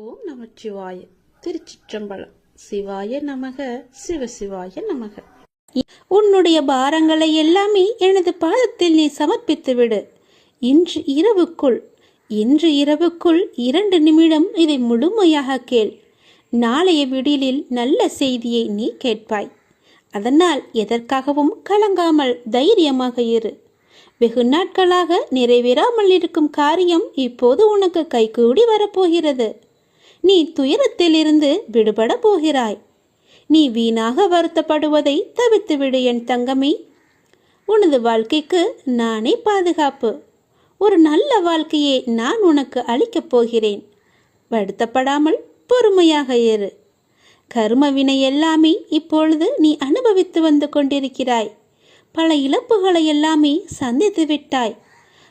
ஓம் நமச்சிவாய திருச்சிற்றம்பலம். சிவாய நமக. சிவசிவாய நமக. உன்னுடைய பாரங்களை எல்லாமே எனது பாதத்தில் நீ சமர்ப்பித்து விடு இன்று இரவுக்குள் இன்று இரவுக்குள் இரண்டு நிமிடம் இதை முழுமையாக கேள். நாளைய விடிலில் நல்ல செய்தியை நீ கேட்பாய். அதனால் எதற்காகவும் கலங்காமல் தைரியமாக இரு. வெகு நாட்களாக நிறைவேறாமல் இருக்கும் காரியம் இப்போது உனக்கு கைகூடி வரப்போகிறது. நீ துயரத்திலிருந்து விடுபட போகிறாய். நீ வீணாக வருத்தப்படுவதை தவித்துவிடு என் தங்கமே. உனது வாழ்க்கைக்கு நானே பாதுகாப்பு. ஒரு நல்ல வாழ்க்கையை நான் உனக்கு அளிக்கப் போகிறேன். வருத்தப்படாமல் பொறுமையாக இரு. கருமவினை எல்லாமே இப்பொழுது நீ அனுபவித்து வந்து கொண்டிருக்கிறாய். பல இழப்புகளை எல்லாமே சந்தித்து விட்டாய்.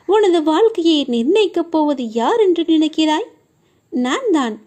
உனது வாழ்க்கையை நிர்ணயிக்கப் போவது யார் என்று நினைக்கிறாய்? நான் தான்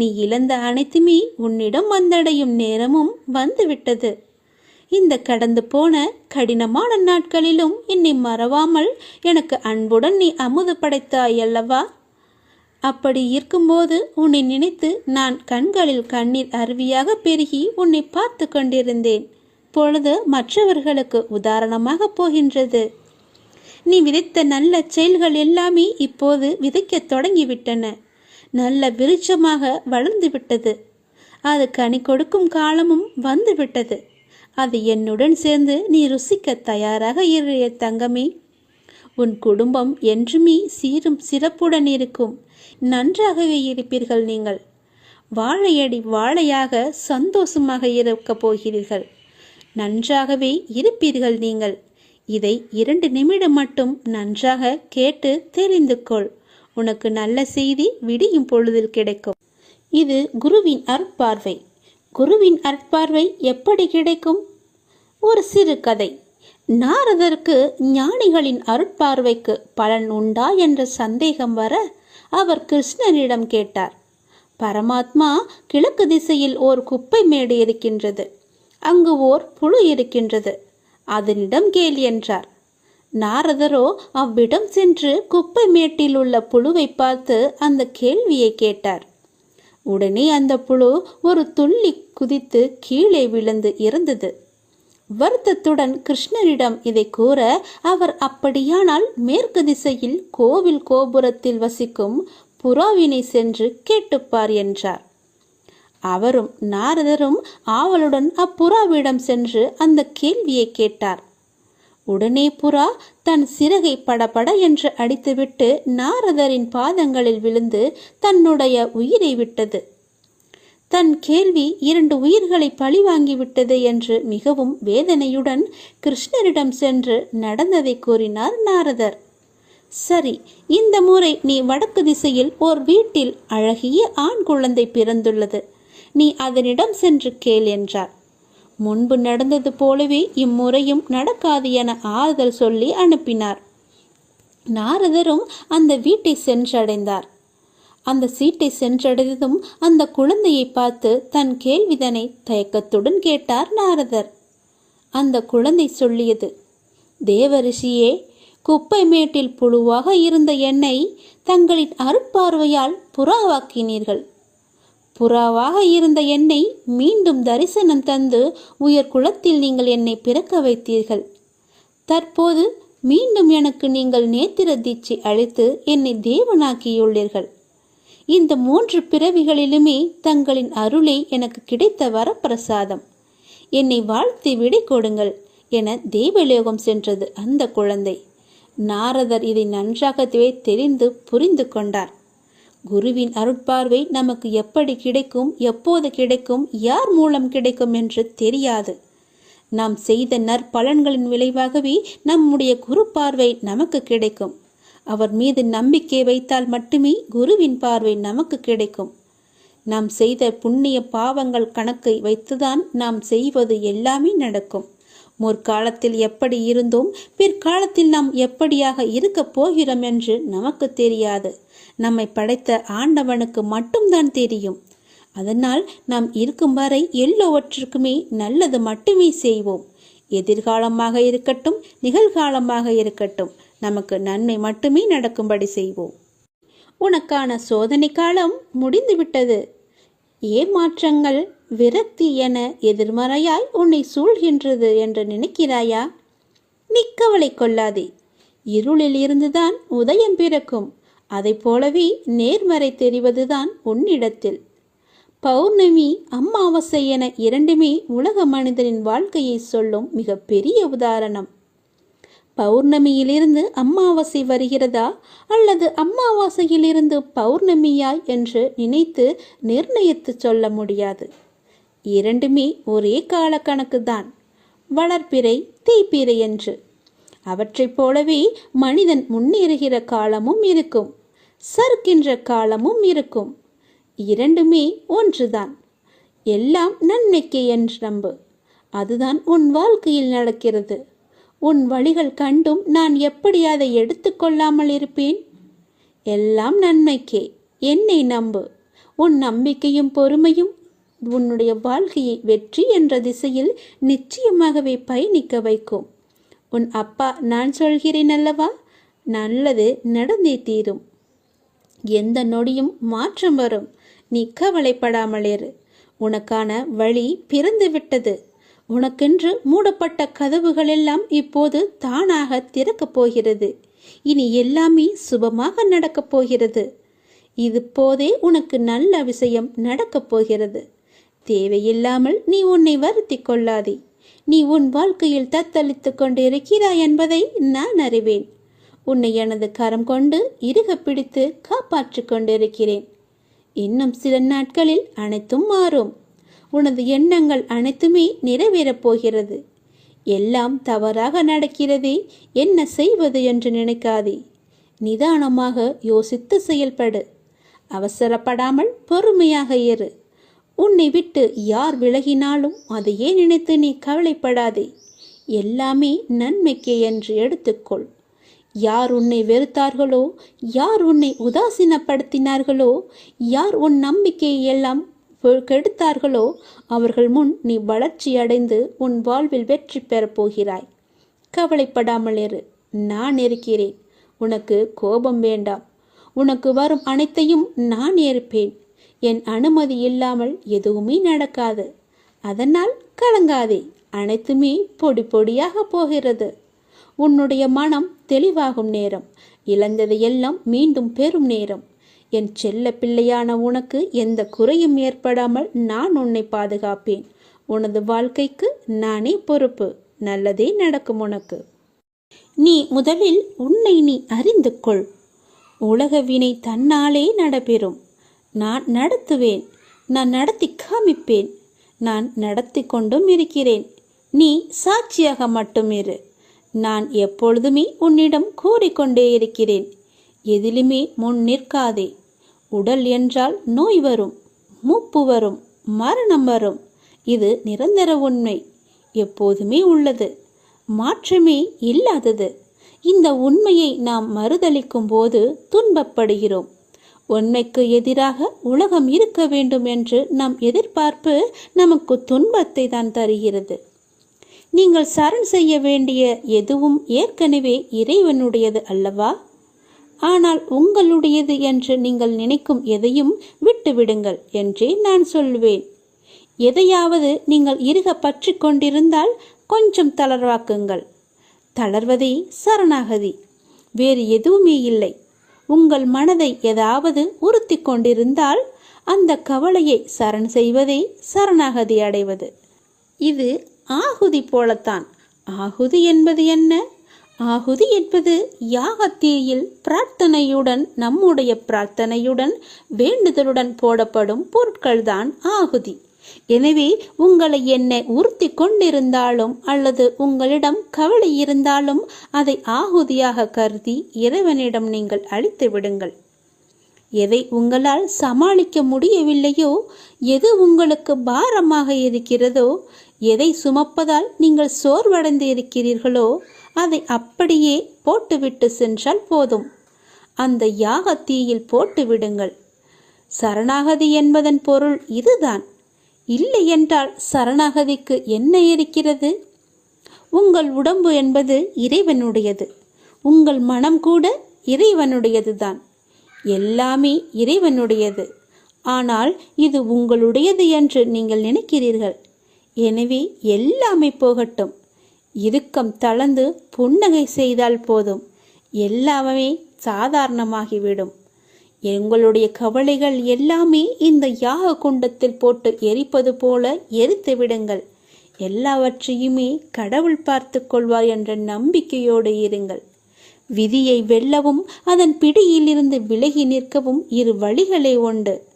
நீ இழந்த அனைத்துமே உன்னிடம் வந்தடையும் நேரமும் வந்துவிட்டது. இந்த கடந்து போன கடினமான நாட்களிலும் என்னை மறவாமல் எனக்கு அன்புடன் நீ அமுது படைத்தாய் அல்லவா? அப்படி இருக்கும்போது உன்னை நினைத்து நான் கண்களில் கண்ணீர் அருவியாக பெருகி உன்னை பார்த்து கொண்டிருந்தேன். பொழுது மற்றவர்களுக்கு உதாரணமாக போகின்றது. நீ விதைத்த நல்ல செயல்கள் எல்லாமே இப்போது விதைக்கத் தொடங்கிவிட்டன. நல்ல விருட்சமாக வளர்ந்து விட்டது. அது கனி கொடுக்கும் காலமும் வந்து விட்டது. அது என்னுடன் சேர்ந்து நீ ருசிக்க தயாராக இரு தங்கமே. உன் குடும்பம் என்றுமே சீரும் சிறப்புடன் இருக்கும். நன்றாகவே இருப்பீர்கள் நீங்கள். வாழையடி வாழையாக சந்தோஷமாக இருக்கப் போகிறீர்கள். நன்றாகவே இருப்பீர்கள் நீங்கள். இதை இரண்டு நிமிடம் மட்டும் நன்றாக கேட்டு தெரிந்து கொள். உனக்கு நல்ல செய்தி விடியும் பொழுதில் கிடைக்கும். இது குருவின் அற்பார்வை குருவின் அற்பார்வை எப்படி கிடைக்கும்? ஒரு சிறு கதை. நாரதருக்கு ஞானிகளின் அருட்பார்வைக்கு பலன் உண்டா என்ற சந்தேகம் வர அவர் கிருஷ்ணனிடம் கேட்டார். பரமாத்மா கிழக்கு திசையில் ஓர் குப்பை மேடு இருக்கின்றது. அங்கு ஓர் புழு இருக்கின்றது. அதனிடம் கேள் என்றார். நாரதரோ அவ்விடம் சென்று குப்பை மேட்டில் உள்ள புழுவை பார்த்து அந்த கேள்வியை கேட்டார். உடனே அந்த புழு ஒரு துள்ளி குதித்து கீழே விழுந்து இறந்தது. வருத்தத்துடன் கிருஷ்ணரிடம் இதை கூற அவர் அப்படியானால் மேற்கு திசையில் கோவில் கோபுரத்தில் வசிக்கும் புறாவினை சென்று கேட்டுப்பார் என்றார். அவரும் நாரதரும் ஆவலுடன் அப்புறாவிடம் சென்று அந்த கேள்வியை கேட்டார். உடனே புறா தன் சிறகை படபட என்று அடித்துவிட்டு நாரதரின் பாதங்களில் விழுந்து தன்னுடைய உயிரை விட்டது. தன் கேள்வி இரண்டு உயிர்களை பழிவாங்கிவிட்டது என்று மிகவும் வேதனையுடன் கிருஷ்ணரிடம் சென்று நடந்ததை கூறினார் நாரதர். சரி இந்த முறை நீ வடக்கு திசையில் ஓர் வீட்டில் அழகிய ஆண் குழந்தை பிறந்துள்ளது. நீ அதனிடம் சென்று கேள் என்றார். முன்பு நடந்தது போலவே இம்முறையும் நடக்காது என ஆறுதல் சொல்லி அனுப்பினார். நாரதரும் அந்த வீட்டை சென்றடைந்தார். அந்த சீட்டை சென்றடைந்ததும் அந்த குழந்தையை பார்த்து தன் கேள்விதனை தயக்கத்துடன் கேட்டார் நாரதர். அந்த குழந்தை சொல்லியது தேவரிஷியே குப்பை மேட்டில் புழுவாக இருந்த என்னை தங்களின் அருட்பார்வையால் புறாவாக்கினீர்கள். புறாவாக இருந்த என்னை மீண்டும் தரிசனம் தந்து உயர் குலத்தில் நீங்கள் என்னை பிறக்க வைத்தீர்கள். தற்போது மீண்டும் எனக்கு நீங்கள் நேத்திர தீட்சை அளித்து என்னை தேவனாக்கியுள்ளீர்கள். இந்த மூன்று பிறவிகளிலுமே தங்களின் அருளே எனக்கு கிடைத்த வரப்பிரசாதம். என்னை வாழ்த்தி விடை கொடுங்கள் என தெய்வலோகம் சென்றது அந்த குழந்தை. நாரதர் இதை நன்றாகவே தெரிந்து புரிந்து கொண்டார். குருவின் அருட்பார்வை நமக்கு எப்படி கிடைக்கும் எப்போது கிடைக்கும் யார் மூலம் கிடைக்கும் என்று தெரியாது. நாம் செய்த நற்பலன்களின் விளைவாகவே நம்முடைய குரு பார்வை நமக்கு கிடைக்கும். அவர் மீது நம்பிக்கை வைத்தால் மட்டுமே குருவின் பார்வை நமக்கு கிடைக்கும். நாம் செய்த புண்ணிய பாவங்கள் கணக்கை வைத்துதான் நாம் செய்வது எல்லாமே நடக்கும். முற்காலத்தில் எப்படி இருந்தோம் பிற்காலத்தில் நாம் எப்படியாக இருக்கப் போகிறோம் என்று நமக்கு தெரியாது. நம்மை படைத்த ஆண்டவனுக்கு மட்டும்தான் தெரியும். அதனால் நாம் இருக்கும் வரை எல்லோவற்றுக்குமே நல்லது மட்டுமே செய்வோம். எதிர்காலமாக இருக்கட்டும் நிகழ்காலமாக இருக்கட்டும் நமக்கு நன்மை மட்டுமே நடக்கும்படி செய்வோம். உனக்கான சோதனை காலம் முடிந்துவிட்டது. ஏமாற்றங்கள் விரக்தி என எதிர்மறையாய் உன்னை சூழ்கின்றது என்று நினைக்கிறாயா? நீ கவலை கொள்ளாதே. இருளில் இருந்துதான் உதயம் பிறக்கும். அதைப் போலவே நேர்மறை தெரிவதுதான் உன்னிடத்தில். பௌர்ணமி அமாவாசை என இரண்டுமே உலக மனிதனின் வாழ்க்கையை சொல்லும் மிக பெரிய உதாரணம். பௌர்ணமியிலிருந்து அமாவாசை வருகிறதா அல்லது அம்மாவாசையிலிருந்து பௌர்ணமியாய் என்று நினைத்து நிர்ணயித்து சொல்ல முடியாது. இரண்டுமே ஒரே கால கணக்குதான் வளர்ப்பிறை தீப்பிறை என்று. அவற்றைப் போலவே மனிதன் முன்னேறுகிற காலமும் இருக்கும். சறுக்கின்ற காலமும் இருக்கும். இரண்டுமே ஒன்றுதான். எல்லாம் நன்மைக்கு என்று நம்பு. அதுதான் உன் வாழ்க்கையில் நடக்கிறது. உன் வழிகள் கண்டும் நான் எப்படி அதை எடுத்துக்கொள்ளாமல் இருப்பேன்? எல்லாம் நன்மைக்கே. என்னை நம்பு. உன் நம்பிக்கையும் பொறுமையும் உன்னுடைய வாழ்க்கையை வெற்றி என்ற திசையில் நிச்சயமாகவே பயணிக்க வைக்கும். உன் அப்பா நான் சொல்கிறேன் அல்லவா? நல்லது நடந்தே தீரும். எந்த நொடியும் மாற்றம் வரும். நீ கவலைப்படாமல் இரு. உனக்கான வழி பிறந்து விட்டது உனக்கென்று மூடப்பட்ட கதவுகள் எல்லாம் இப்போது தானாக திறக்கப் போகிறது. இனி எல்லாமே சுபமாக நடக்கப் போகிறது. இது போதே உனக்கு நல்ல விஷயம் நடக்கப் போகிறது. தேவையில்லாமல் நீ உன்னை வருத்தி கொள்ளாதே. நீ உன் வாழ்க்கையில் தத்தளித்துக் கொண்டிருக்கிறாய் என்பதை நான் அறிவேன். உன்னை எனது கரம் கொண்டு இறுக பிடித்து காப்பாற்றிக் கொண்டிருக்கிறேன். இன்னும் சில நாட்களில் அனைத்தும் மாறும். உனது எண்ணங்கள் அனைத்துமே நிறைவேறப் போகிறது. எல்லாம் தவறாக நடக்கிறதே என்ன செய்வது என்று நினைக்காதே. நிதானமாக யோசித்து செயல்படு. அவசரப்படாமல் பொறுமையாக இரு. உன்னை விட்டு யார் விலகினாலும் அதையே நினைத்து நீ கவலைப்படாதே. எல்லாமே நன்மைக்கே என்று எடுத்துக்கொள். யார் உன்னை வெறுத்தார்களோ யார் உன்னை உதாசீனப்படுத்தினார்களோ யார் உன் நம்பிக்கையை எல்லாம் கெடுத்தார்களோ அவர்கள் முன் நீ வளர்ச்சி அடைந்து உன் வாழ்வில் வெற்றி பெறப் போகிறாய். கவலைப்படாமல் இரு. நான் இருக்கிறேன். உனக்கு கோபம் வேண்டாம். உனக்கு வரும் அனைத்தையும் நான் ஏற்பேன். என் அனுமதி இல்லாமல் எதுவுமே நடக்காது. அதனால் கலங்காதே. அனைத்துமே பொடி பொடியாக போகிறது. உன்னுடைய மனம் தெளிவாகும் நேரம். இழந்ததையெல்லாம் மீண்டும் பெறும் நேரம். என் செல்ல பிள்ளையான உனக்கு எந்த குறையும் ஏற்படாமல் நான் உன்னை பாதுகாப்பேன். உனது வாழ்க்கைக்கு நானே பொறுப்பு. நல்லதே நடக்கும் உனக்கு. நீ முதலில் உன்னை நீ அறிந்து கொள். உலக வினை தன்னாலே நடைபெறும். நான் நடத்துவேன். நான் நடத்தி காமிப்பேன். நான் நடத்தி கொண்டும் இருக்கிறேன். நீ சாட்சியாக மட்டும் இரு. நான் எப்பொழுதுமே உன்னிடம் கூறிக்கொண்டே இருக்கிறேன். எதிலுமே முன் நிற்காதே. உடல் என்றால் நோய் வரும் மூப்பு வரும் மரணம் வரும். இது நிரந்தர உண்மை. எப்போதுமே உள்ளது. மாற்றமே இல்லாதது. இந்த உண்மையை நாம் மறுதளிக்கும் போது துன்பப்படுகிறோம். உண்மைக்கு எதிராக உலகம் இருக்க வேண்டும் என்று நம் எதிர்பார்ப்பு நமக்கு துன்பத்தை தான் தருகிறது. நீங்கள் சரண் செய்ய வேண்டிய எதுவும் ஏற்கனவே இறைவனுடையது அல்லவா? ஆனால் உங்களுடையது என்று நீங்கள் நினைக்கும் எதையும் விட்டுவிடுங்கள் என்றே நான் சொல்வேன். எதையாவது நீங்கள் இறுக பற்றி கொண்டிருந்தால் கொஞ்சம் தளர்வாக்குங்கள். தளர்வதே சரணாகதி. வேறு எதுவுமே இல்லை. உங்கள் மனதை ஏதாவது உறுத்தி கொண்டிருந்தால் அந்த கவலையை சரண் செய்வதே சரணாகதி அடைவது. இது ஆகுதி போலத்தான். ஆகுதி என்பது என்ன? ஆகுதி என்பது யாகத்தீயில் பிரார்த்தனையுடன் நம்முடைய பிரார்த்தனையுடன் வேண்டுதலுடன் போடப்படும் பொருட்கள்தான் ஆகுதி. எனவே உங்களை என்னை உறுத்தி கொண்டிருந்தாலும் அல்லது உங்களிடம் கவலை இருந்தாலும் அதை ஆகுதியாக கருதி இறைவனிடம் நீங்கள் அழித்து விடுங்கள். எதை உங்களால் சமாளிக்க முடியவில்லையோ எது உங்களுக்கு பாரமாக இருக்கிறதோ எதை சுமப்பதால் நீங்கள் சோர்வடைந்து இருக்கிறீர்களோ அதை அப்படியே போட்டுவிட்டு சென்றால் போதும். அந்த யாக தீயில் போட்டு விடுங்கள் சரணாகதி என்பதன் பொருள் இதுதான். இல்லை என்றால் சரணாகதிக்கு என்ன இருக்கிறது? உங்கள் உடம்பு என்பது இறைவனுடையது. உங்கள் மனம் கூட இறைவனுடையது தான் எல்லாமே இறைவனுடையது. ஆனால் இது உங்களுடையது என்று நீங்கள் நினைக்கிறீர்கள். எனவே எல்லாமே போகட்டும். இறுக்கம் தளர்ந்து புன்னகை செய்தால் போதும். எல்லாமே சாதாரணமாகிவிடும். எங்களுடைய கவலைகள் எல்லாமே இந்த யாக குண்டத்தில் போட்டு எரிப்பது போல எரித்து விடுங்கள். எல்லாவற்றையுமே கடவுள் பார்த்து கொள்வார் என்ற நம்பிக்கையோடு இருங்கள். விதியை வெல்லவும் அதன் பிடியிலிருந்து விலகி நிற்கவும் இரு வழிகளே உண்டு.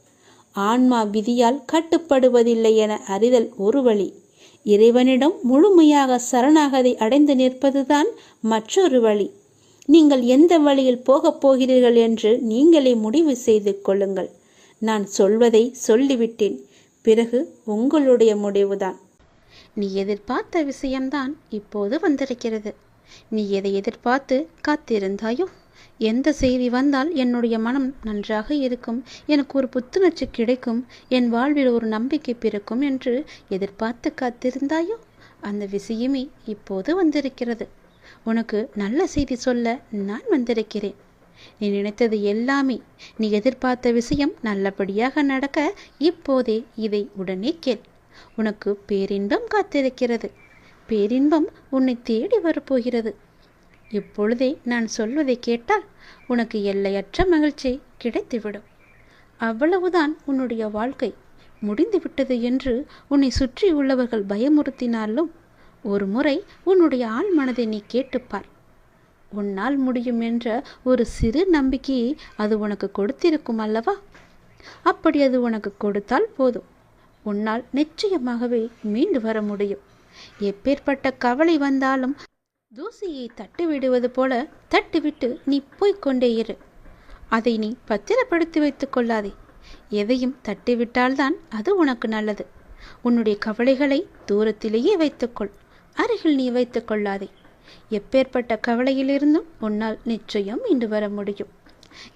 ஆன்மா விதியால் கட்டுப்படுவதில்லை என அறிதல் ஒரு வழி. இறைவனிடம் முழுமையாக சரணாகதி அடைந்து நிற்பதுதான் மற்றொரு வழி. நீங்கள் எந்த வழியில் போகப் போகிறீர்கள் என்று நீங்களே முடிவு செய்து கொள்ளுங்கள். நான் சொல்வதை சொல்லிவிட்டேன். பிறகு உங்களுடைய முடிவுதான். நீ எதிர்பார்த்த விஷயம்தான் இப்போது வந்திருக்கிறது. நீ எதை எதிர்பார்த்து காத்திருந்தாயோ எந்த செய்தி வந்தால் என்னுடைய மனம் நன்றாக இருக்கும். எனக்கு ஒரு புத்துணர்ச்சி கிடைக்கும். என் வாழ்வில் ஒரு நம்பிக்கை பிறக்கும் என்று எதிர்பார்த்து காத்திருந்தாயோ? அந்த விஷயமே இப்போது வந்திருக்கிறது. உனக்கு நல்ல செய்தி சொல்ல நான் வந்திருக்கிறேன். நீ நினைத்தது எல்லாமே. நீ எதிர்பார்த்த விஷயம் நல்லபடியாக நடக்க இப்போதே இதை உடனே கேள். உனக்கு பேரின்பம் காத்திருக்கிறது. பேரின்பம் உன்னை தேடி வரப்போகிறது. இப்பொழுதே நான் சொல்வதை கேட்டால் உனக்கு எல்லையற்ற மகிழ்ச்சி கிடைத்துவிடும். அவ்வளவுதான் உன்னுடைய வாழ்க்கை. முடிந்துவிட்டது என்று உன்னை சுற்றி உள்ளவர்கள் பயமுறுத்தினாலும் ஒரு முறை உன்னுடைய ஆள் மனதை நீ கேட்டுப்பார். உன்னால் முடியும் என்ற ஒரு சிறு நம்பிக்கையை அது உனக்கு கொடுத்திருக்கும் அல்லவா? அப்படி அது உனக்கு கொடுத்தால் போதும். உன்னால் நிச்சயமாகவே மீண்டு வர முடியும். எப்பேற்பட்ட கவலை வந்தாலும் தூசியை தட்டு விடுவது போல தட்டுவிட்டு நீ போய்க்கொண்டே இரு. அதை நீ பத்திரப்படுத்தி வைத்துக் கொள்ளாதே. எதையும் தட்டிவிட்டால்தான் அது உனக்கு நல்லது. உன்னுடைய கவலைகளை தூரத்திலேயே வைத்துக்கொள் அருகில் நீ வைத்துக் கொள்ளாதே. எப்பேற்பட்ட கவலையிலிருந்தும் உன்னால் நிச்சயம் இன்று வர முடியும்.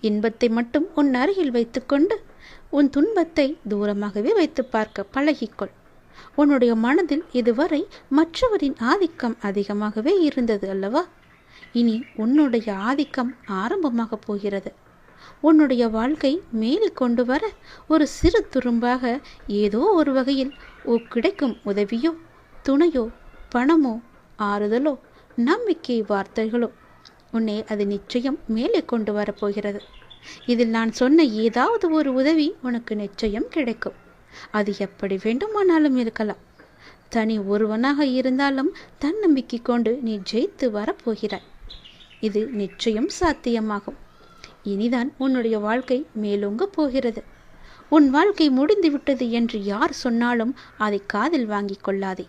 இன்பத்தை மட்டும் உன் அருகில் வைத்துக்கொண்டு உன் துன்பத்தை தூரமாகவே வைத்து பார்க்க பழகிக்கொள். உன்னுடைய மனதில் இதுவரை மற்றவரின் ஆதிக்கம் அதிகமாகவே இருந்தது அல்லவா? இனி உன்னுடைய ஆதிக்கம் ஆரம்பமாக போகிறது. உன்னுடைய வாழ்க்கை மேலே கொண்டு வர ஒரு சிறு துரும்பாக ஏதோ ஒரு வகையில் கிடைக்கும் உதவியோ துணையோ பணமோ ஆறுதலோ நம்பிக்கை வார்த்தைகளோ உன்னை அது நிச்சயம் மேலே கொண்டு வரப்போகிறது இதில் நான் சொன்ன ஏதாவது ஒரு உதவி உனக்கு நிச்சயம் கிடைக்கும். அது எப்படி வேண்டுமானாலும் இருக்கலாம். தனி ஒருவனாக இருந்தாலும் தன்னம்பிக்கை கொண்டு நீ ஜெயித்து வரப்போகிறாய். இது நிச்சயம் சாத்தியமாகும். இனிதான் உன்னுடைய வாழ்க்கை மேலோங்க போகிறது. உன் வாழ்க்கை முடிந்துவிட்டது என்று யார் சொன்னாலும் அதை காதில் வாங்கிக் கொள்ளாதே.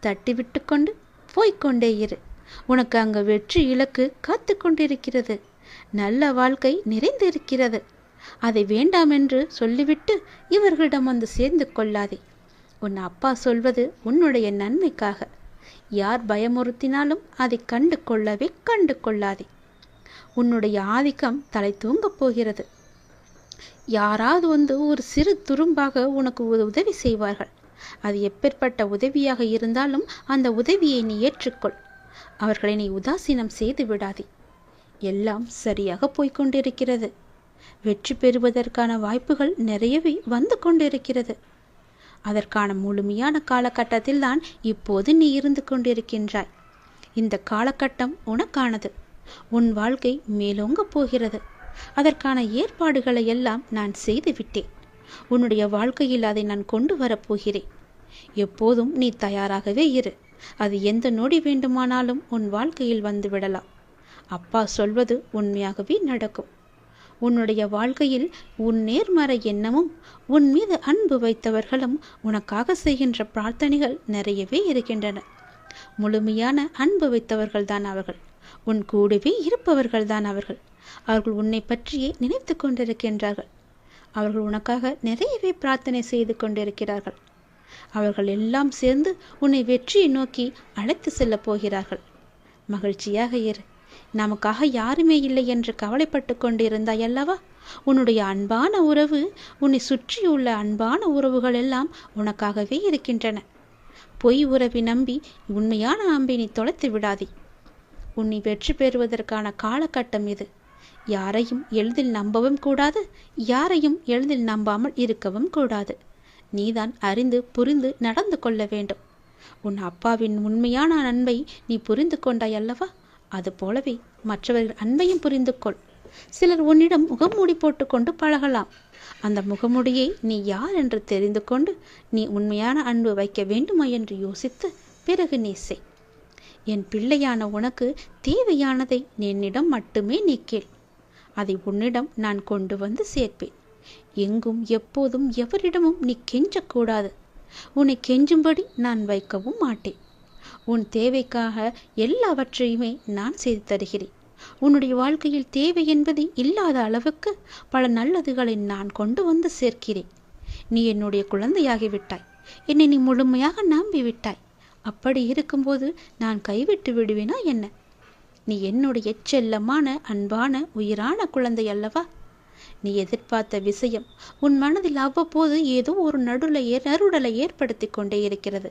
தட்டி விட்டு கொண்டு போய்கொண்டே இரு. உனக்கு அங்கு வெற்றி இலக்கு காத்து கொண்டிருக்கிறது. நல்ல வாழ்க்கை நிறைந்திருக்கிறது. அதை வேண்டாம் என்று சொல்லிவிட்டு இவர்களிடம் வந்து சேர்ந்து கொள்ளாதே. உன் அப்பா சொல்வது உன்னுடைய நன்மைக்காக. யார் பயமுறுத்தினாலும் அதை கண்டு கொள்ளவே கண்டு கொள்ளாதே உன்னுடைய ஆதிக்கம் தலை தூங்கப் போகிறது. யாராவது வந்து ஒரு சிறு துரும்பாக உனக்கு உதவி செய்வார்கள். அது எப்பேற்பட்ட உதவியாக இருந்தாலும் அந்த உதவியை நீ ஏற்றுக்கொள். அவர்களை நீ உதாசீனம் செய்து விடாதே. எல்லாம் சரியாக போய்கொண்டிருக்கிறது வெற்றி பெறுவதற்கான வாய்ப்புகள் நிறையவே வந்து கொண்டிருக்கிறது. அதற்கான முழுமையான காலகட்டத்தில் தான் இப்போது நீ இருந்து கொண்டிருக்கின்றாய். இந்த காலகட்டம் உனக்கானது. உன் வாழ்க்கை மேலோங்கப் போகிறது. அதற்கான ஏற்பாடுகளை எல்லாம் நான் செய்துவிட்டேன் உன்னுடைய வாழ்க்கையில் அதை நான் கொண்டு வரப்போகிறேன் எப்போதும் நீ தயாராகவே இரு. அது எந்த நொடி வேண்டுமானாலும் உன் வாழ்க்கையில் வந்து விடலாம். அப்பா சொல்வது உண்மையாகவே நடக்கும். உன்னுடைய வாழ்க்கையில் உன் நேர்மறை எண்ணமும் உன் மீது அன்பு வைத்தவர்களும் உனக்காக செய்கின்ற பிரார்த்தனைகள் நிறையவே இருக்கின்றன. முழுமையான அன்பு வைத்தவர்கள் தான் அவர்கள். உன் கூடவே இருப்பவர்கள் தான் அவர்கள். அவர்கள் உன்னை பற்றியே நினைத்து கொண்டிருக்கின்றார்கள். அவர்கள் உனக்காக நிறையவே பிரார்த்தனை செய்து கொண்டிருக்கிறார்கள். அவர்கள் எல்லாம் சேர்ந்து உன்னை வெற்றியை நோக்கி அழைத்து செல்லப் போகிறார்கள். மகிழ்ச்சியாக இரு. நமக்காக யாருமே இல்லை என்று கவலைப்பட்டு கொண்டிருந்தாய் அல்லவா? உன்னுடைய அன்பான உறவு உன்னை சுற்றியுள்ள அன்பான உறவுகள் எல்லாம் உனக்காகவே இருக்கின்றன. பொய் உறவை நம்பி உண்மையான அம்பை நீ தொலைத்து விடாதே. உன்னை வெற்றி பெறுவதற்கான காலகட்டம் இது. யாரையும் எளிதில் நம்பவும் கூடாது யாரையும் எளிதில் நம்பாமல் இருக்கவும் கூடாது. நீதான் அறிந்து புரிந்து நடந்து கொள்ள வேண்டும். உன் அப்பாவின் உண்மையான அன்பை நீ புரிந்து கொண்டாய் அல்லவா? அது போலவே மற்றவர்கள் அன்பையும் புரிந்து கொள். சிலர் உன்னிடம் முகமூடி போட்டுக்கொண்டு பழகலாம். அந்த முகமுடியை நீ யார் என்று தெரிந்து கொண்டு நீ உண்மையான அன்பு வைக்க வேண்டுமா என்று யோசித்து பிறகு நீ செய். என் பிள்ளையான உனக்கு தேவையானதை என்னிடம் மட்டுமே நீ கேள். அதை உன்னிடம் நான் கொண்டு வந்து சேர்ப்பேன். எங்கும் எப்போதும் எவரிடமும் நீ கெஞ்சக்கூடாது. உன்னை கெஞ்சும்படி நான் வைக்கவும் மாட்டேன். உன் தேவைக்காக எல்லாவற்றையுமே நான் செய்து தருகிறேன். உன்னுடைய வாழ்க்கையில் தேவை என்பது இல்லாத அளவுக்கு பல நல்லதுகளை நான் கொண்டு வந்து சேர்க்கிறேன். நீ என்னுடைய குழந்தையாகிவிட்டாய். என்னை நீ முழுமையாக நம்பி விட்டாய் அப்படி இருக்கும்போது நான் கைவிட்டு விடுவேனா என்ன? நீ என்னுடைய செல்லமான அன்பான உயிரான குழந்தை அல்லவா? நீ எதிர்பார்த்த விஷயம் உன் மனதில் அவ்வப்போது ஏதோ ஒரு நடுலை நறுடலை ஏற்படுத்தி கொண்டே இருக்கிறது.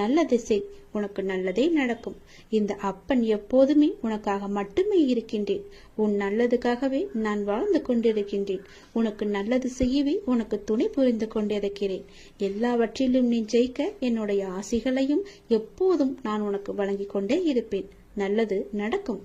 நல்ல திசை உனக்கு நல்லதே நடக்கும். இந்த அப்பன் எப்போதுமே உனக்காக மட்டுமே இருக்கின்றேன். உன் நல்லதுக்காகவே நான் வாழ்ந்து கொண்டிருக்கின்றேன். உனக்கு நல்லது செய்யவே உனக்கு துணை புரிந்து கொண்டிருக்கிறேன். எல்லாவற்றிலும் நீ ஜெயிக்க என்னுடைய ஆசைகளையும் எப்போதும் நான் உனக்கு வழங்கிக் கொண்டே இருப்பேன். நல்லது நடக்கும்.